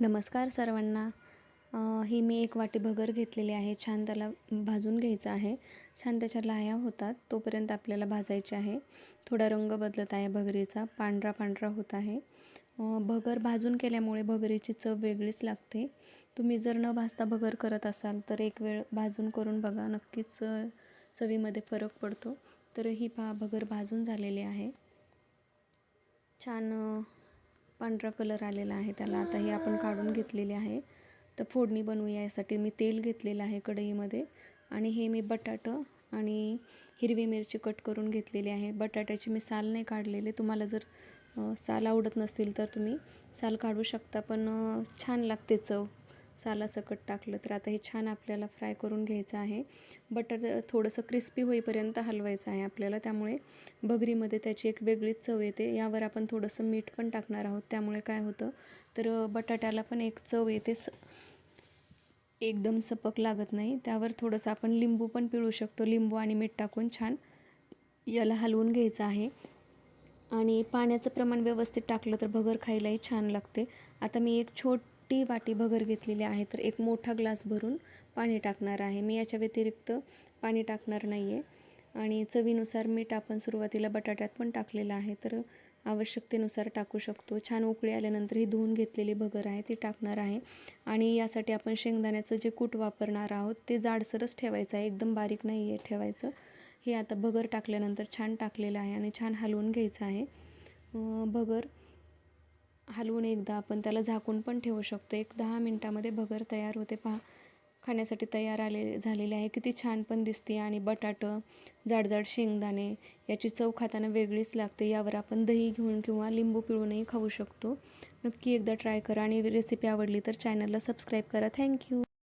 नमस्कार सर्वांना. ही मी एक वाटी भगर घेतलेली आहे. छान त्याला भाजून घ्यायचं आहे. छान त्याच्या लाह्या होतात. तोपर्यंत आपल्याला भाजायचे आहे. थोडा रंग बदलत आहे भगरीचा. पांढरा पांढरा होत आहे. भगर भाजून केल्यामुळे भगरीची चव वेगळीच लागते. तुम्ही जर न भाजता भगर करत असाल तर एक वेळ भाजून करून बघा. नक्कीच चवीमध्ये फरक पडतो. तर ही पा भगर भाजून झालेली आहे. छान पांढरा कलर आलेला आहे त्याला. आता हे आपण काढून घेतलेले आहे. तर फोडणी बनवूया यासाठी. मी तेल घेतलेलं आहे कढईमध्ये. आणि हे मी बटाटं आणि हिरवी मिरची कट करून घेतलेली आहे. बटाट्याची मी साल नाही काढलेले. तुम्हाला जर साल आवडत नसतील तर तुम्ही साल काढू शकता पण छान लागते चव. सालासकट टाकलं तर आता हे छान आपल्याला फ्राय करून घ्यायचं आहे. बटर थोडंसं क्रिस्पी होईपर्यंत हलवायचं आहे आपल्याला. त्यामुळे भगरीमध्ये त्याची एक वेगळीच चव येते. यावर आपण थोडंसं मीठ पण टाकणार आहोत. त्यामुळे काय होतं तर बटाट्याला पण एक चव येते. स एकदम सपक लागत नाही. त्यावर थोडंसं आपण लिंबू पण पिळू शकतो. लिंबू आणि मीठ टाकून छान याला हलवून घ्यायचं आहे. आणि पाण्याचं प्रमाण व्यवस्थित टाकलं तर भगर खायलाही छान लागते. आता मी एक छोट वाटी भगर घेतलेली आहे. तर एक मोठा ग्लास भरून पाणी टाकणार आहे. मी याच्या व्यतिरिक्त पाणी टाकणार नाही आहे आणि चवीनुसार मीठ आपण सुरुवातीला बटाट्यात पण टाकलेलं आहे. तर आवश्यकतेनुसार टाकू शकतो. छान उकळी आल्यानंतर ही धुवून घेतलेली भगर आहे ती टाकणार आहे. आणि यासाठी आपण शेंगदाण्याचं जे कूट वापरणार आहोत ते जाडसरच ठेवायचं आहे. एकदम बारीक नाही आहे ठेवायचं. हे आता भगर टाकल्यानंतर छान टाकलेलं आहे आणि छान हलवून घ्यायचं आहे. भगर हलवून एकदा आपण त्याला झाकून पण ठेवू शकतो. एक दहा मिनटामध्ये भगर तयार होते. पहा खाण्यासाठी तयार आले झालेले आहे. किती छान पण दिसते. आणि बटाटं जाडजाड शेंगदाणे याची चव खाताना वेगळीच लागते. यावर आपण दही घेऊन किंवा लिंबू पिळूनही खाऊ शकतो. नक्की एकदा ट्राय करा. आणि रेसिपी आवडली तर चॅनलला सबस्क्राईब करा. थँक्यू.